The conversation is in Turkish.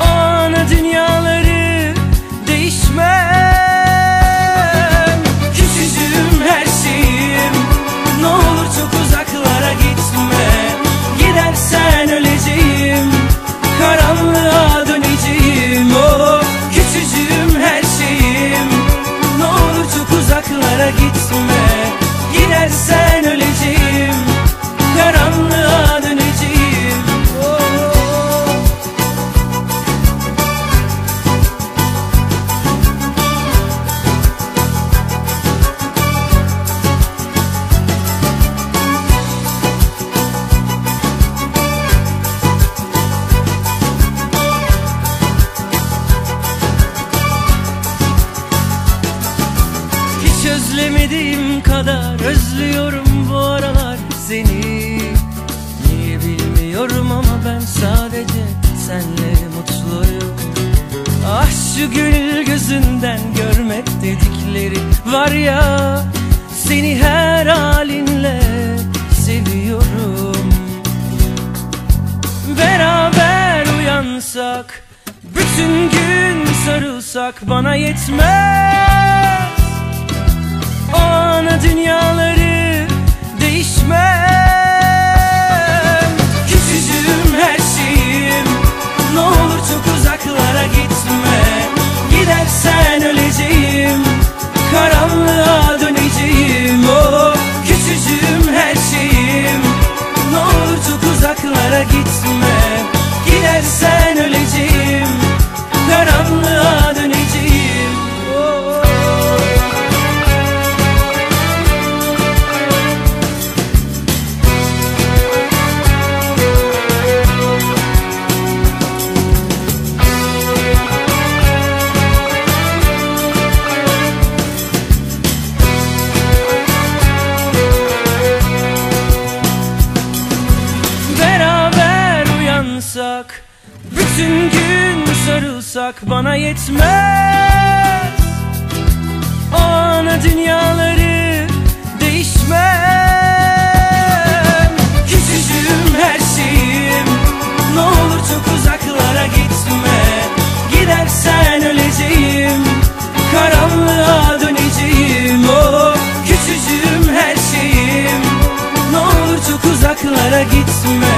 ana dünyaları değişmez özlemediğim kadar özlüyorum bu aralar seni. Niye bilmiyorum ama ben sadece senle mutluyum. Ah şu gönül gözünden görmek dedikleri var ya Seni her halinle seviyorum. Beraber uyansak Bütün gün sarılsak bana yetmez O ana dünyaları Bütün gün sarılsak bana yetmez. O ana dünyaları değişmez. Küçücüğüm her şeyim. Ne olur çok uzaklara gitme. Gidersen öleceğim. Karanlığa döneceğim. Oh küçücüğüm her şeyim. Ne olur çok uzaklara gitme